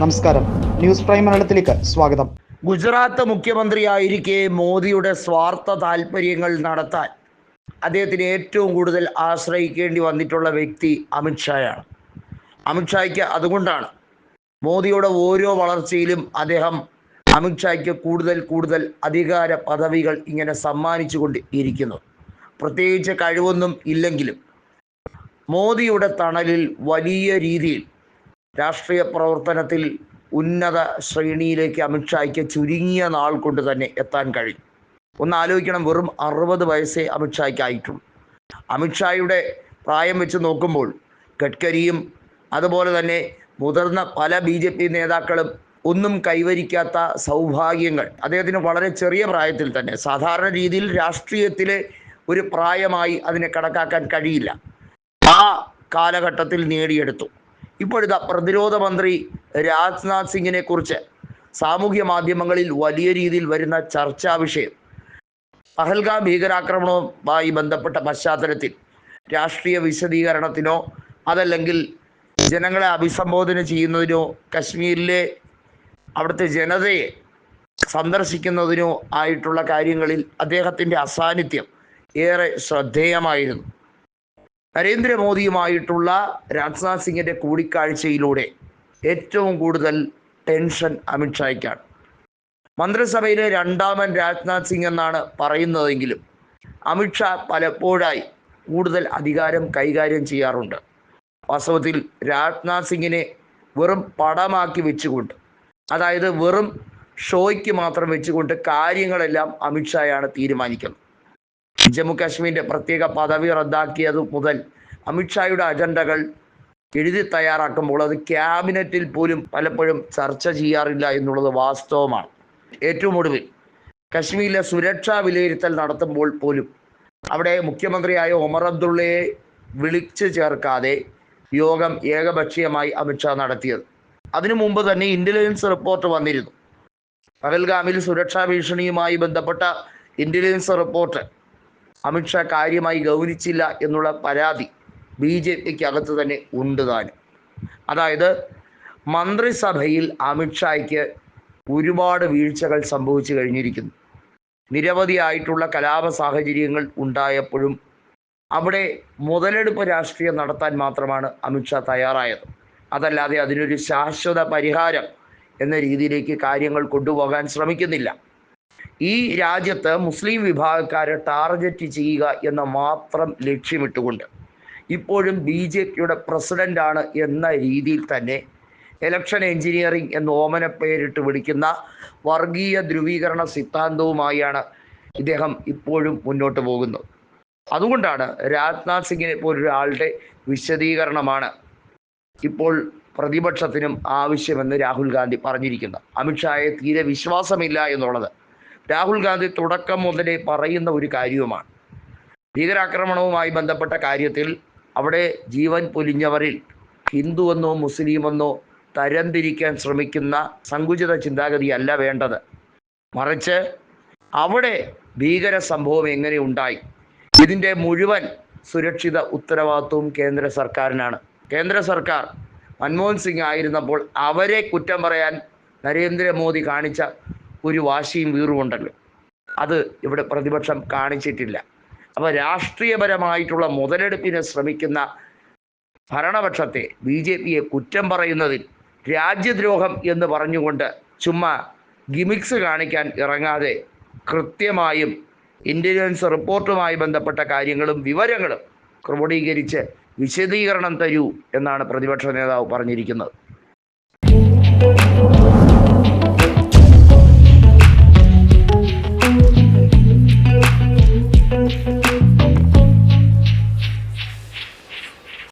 നമസ്കാരം. News prime മലയാളത്തിലേക്ക് സ്വാഗതം. ഗുജറാത്ത് മുഖ്യമന്ത്രിയായിരിക്കെ മോദിയുടെ സ്വാർത്ഥ താല്പര്യങ്ങൾ നടത്താൻ അദ്ദേഹത്തിന് ഏറ്റവും കൂടുതൽ ആശ്രയിക്കേണ്ടി വന്നിട്ടുള്ള വ്യക്തി അമിത്ഷായാണ് അമിത്ഷായ്ക്ക് അതുകൊണ്ടാണ് മോദിയുടെ ഓരോ വളർച്ചയിലും അദ്ദേഹം അമിത്ഷായ്ക്ക് കൂടുതൽ കൂടുതൽ അധികാര പദവികൾ ഇങ്ങനെ സമ്മാനിച്ചുകൊണ്ട് ഇരിക്കുന്നു. പ്രത്യേകിച്ച് കഴിവൊന്നും ഇല്ലെങ്കിലും മോദിയുടെ തണലിൽ വലിയ രീതിയിൽ രാഷ്ട്രീയ പ്രവർത്തനത്തിൽ ഉന്നത ശ്രേണിയിലേക്ക് അമിത്ഷായ്ക്ക് ചുരുങ്ങിയ നാൾ കൊണ്ട് തന്നെ എത്താൻ കഴിയും. ഒന്ന് ആലോചിക്കണം വെറും അറുപത് വയസ്സേ അമിത്ഷായ്ക്ക് ആയിട്ടുള്ളൂ അമിത്ഷായുടെ പ്രായം വെച്ച് നോക്കുമ്പോൾ ഗഡ്കരിയും അതുപോലെ തന്നെ മുതിർന്ന പല ബി ജെ പി നേതാക്കളും ഒന്നും കൈവരിക്കാത്ത സൗഭാഗ്യങ്ങൾ. അദ്ദേഹത്തിന് വളരെ ചെറിയ പ്രായത്തിൽ തന്നെ സാധാരണ രീതിയിൽ രാഷ്ട്രീയത്തിലെ ഒരു പ്രായമായി അതിനെ കണക്കാക്കാൻ കഴിയില്ല. ആ കാലഘട്ടത്തിൽ നേടിയെടുത്തു. ഇപ്പോഴിതാ പ്രതിരോധ മന്ത്രി രാജ്നാഥ് സിംഗിനെ കുറിച്ച് സാമൂഹ്യ മാധ്യമങ്ങളിൽ വലിയ രീതിയിൽ വരുന്ന ചർച്ചാ വിഷയം. പഹൽഗാം ഭീകരാക്രമണവുമായി ബന്ധപ്പെട്ട പശ്ചാത്തലത്തിൽ രാഷ്ട്രീയ വിശദീകരണത്തിനോ അതല്ലെങ്കിൽ ജനങ്ങളെ അഭിസംബോധന ചെയ്യുന്നതിനോ കശ്മീരിലെ അവിടുത്തെ ജനതയെ സന്ദർശിക്കുന്നതിനോ ആയിട്ടുള്ള കാര്യങ്ങളിൽ അദ്ദേഹത്തിന്റെ അസാന്നിധ്യം ഏറെ ശ്രദ്ധേയമായിരുന്നു. നരേന്ദ്രമോദിയുമായിട്ടുള്ള രാജ്നാഥ് സിംഗിന്റെ കൂടിക്കാഴ്ചയിലൂടെ ഏറ്റവും കൂടുതൽ ടെൻഷൻ അമിത്ഷായ്ക്കാണ് മന്ത്രിസഭയിലെ രണ്ടാമൻ രാജ്നാഥ് സിംഗ് എന്നാണ് പറയുന്നതെങ്കിലും അമിത്ഷാ പലപ്പോഴായി കൂടുതൽ അധികാരം കൈകാര്യം ചെയ്യാറുണ്ട്. വാസ്തവത്തിൽ രാജ്നാഥ് സിംഗിനെ വെറും പടമാക്കി വെച്ചുകൊണ്ട് അതായത് വെറും ഷോയ്ക്ക് മാത്രം വെച്ചുകൊണ്ട് കാര്യങ്ങളെല്ലാം അമിത്ഷായാണ് തീരുമാനിക്കുന്നത്. ജമ്മു കാശ്മീരിന്റെ പ്രത്യേക പദവി റദ്ദാക്കിയത് മുതൽ അമിത്ഷായുടെ അജണ്ടകൾ എഴുതി തയ്യാറാക്കുമ്പോൾ അത് ക്യാബിനറ്റിൽ പോലും പലപ്പോഴും ചർച്ച ചെയ്യാറില്ല എന്നുള്ളത് വാസ്തവമാണ്. ഏറ്റവും ഒടുവിൽ കശ്മീരിലെ സുരക്ഷാ വിലയിരുത്തൽ നടത്തുമ്പോൾ പോലും അവിടെ മുഖ്യമന്ത്രിയായ ഒമർ അബ്ദുള്ളയെ വിളിച്ചു ചേർക്കാതെ യോഗം ഏകപക്ഷീയമായി അമിത്ഷാ നടത്തിയത്. അതിനു മുമ്പ് തന്നെ ഇന്റലിജൻസ് റിപ്പോർട്ട് വന്നിരുന്നു. പഹൽഗാമിൽ സുരക്ഷാ ഭീഷണിയുമായി ബന്ധപ്പെട്ട ഇന്റലിജൻസ് റിപ്പോർട്ട് അമിത്ഷാ കാര്യമായി ഗൗനിച്ചില്ല എന്നുള്ള പരാതി ബി ജെ പിക്ക് അകത്ത് തന്നെ ഉണ്ട് താനും. അതായത് മന്ത്രിസഭയിൽ അമിത്ഷായ്ക്ക് ഒരുപാട് വീഴ്ചകൾ സംഭവിച്ചു കഴിഞ്ഞിരിക്കുന്നു. നിരവധിയായിട്ടുള്ള കലാപ സാഹചര്യങ്ങൾ ഉണ്ടായപ്പോഴും അവിടെ മുതലെടുപ്പ് രാഷ്ട്രീയം നടത്താൻ മാത്രമാണ് അമിത്ഷാ തയ്യാറായത്. അതല്ലാതെ അതിനൊരു ശാശ്വത പരിഹാരം എന്ന രീതിയിലേക്ക് കാര്യങ്ങൾ കൊണ്ടുപോകാൻ ശ്രമിക്കുന്നില്ല. ഈ രാജ്യത്ത് മുസ്ലിം വിഭാഗക്കാരെ ടാർഗറ്റ് ചെയ്യുക എന്ന മാത്രം ലക്ഷ്യമിട്ടുകൊണ്ട് ഇപ്പോഴും ബി ജെ പിയുടെ പ്രസിഡന്റാണ് എന്ന രീതിയിൽ തന്നെ ഇലക്ഷൻ എഞ്ചിനീയറിംഗ് എന്ന ഓമന പേരിട്ട് വിളിക്കുന്ന വർഗീയ ധ്രുവീകരണ സിദ്ധാന്തവുമായാണ് ഇദ്ദേഹം ഇപ്പോഴും മുന്നോട്ട് പോകുന്നത്. അതുകൊണ്ടാണ് രാജ്നാഥ് സിംഗിനെ പോലൊരാളുടെ വിശദീകരണമാണ് ഇപ്പോൾ പ്രതിപക്ഷത്തിനും ആവശ്യമെന്ന് രാഹുൽ ഗാന്ധി പറഞ്ഞിരിക്കുന്നത്. അമിത്ഷായെ തീരെ വിശ്വാസമില്ല എന്നുള്ളത്. രാഹുൽ ഗാന്ധി തുടക്കം മുതലേ പറയുന്ന ഒരു കാര്യവുമാണ്. ഭീകരാക്രമണവുമായി ബന്ധപ്പെട്ട കാര്യത്തിൽ അവിടെ ജീവൻ പൊലിഞ്ഞവരിൽ ഹിന്ദുവെന്നോ മുസ്ലിമെന്നോ തരംതിരിക്കാൻ ശ്രമിക്കുന്ന സങ്കുചിത ചിന്താഗതിയല്ല വേണ്ടത്. മറിച്ച് അവിടെ ഭീകര സംഭവം എങ്ങനെ ഉണ്ടായി? ഇതിന്റെ മുഴുവൻ സുരക്ഷിത ഉത്തരവാദിത്വവും കേന്ദ്ര സർക്കാരിനാണ്. കേന്ദ്ര സർക്കാർ മൻമോഹൻ സിംഗ് ആയിരുന്നപ്പോൾ അവരെ കുറ്റം പറയാൻ നരേന്ദ്രമോദി കാണിച്ച ഒരു വാശിയും വീറുമുണ്ടല്ലോ അത് ഇവിടെ പ്രതിപക്ഷം കാണിച്ചിട്ടില്ല. അപ്പോൾ രാഷ്ട്രീയപരമായിട്ടുള്ള മുതലെടുപ്പിന് ശ്രമിക്കുന്ന ഭരണപക്ഷത്തെ ബി ജെ പിയെ കുറ്റം പറയുന്നതിൽ രാജ്യദ്രോഹം എന്ന് പറഞ്ഞുകൊണ്ട് ചുമ്മാ ഗിമിക്സ് കാണിക്കാൻ ഇറങ്ങാതെ കൃത്യമായും ഇന്റലിജൻസ് റിപ്പോർട്ടുമായി ബന്ധപ്പെട്ട കാര്യങ്ങളും വിവരങ്ങളും ക്രോഡീകരിച്ച് വിശദീകരണം തരൂ എന്നാണ് പ്രതിപക്ഷ നേതാവ് പറഞ്ഞിരിക്കുന്നത്.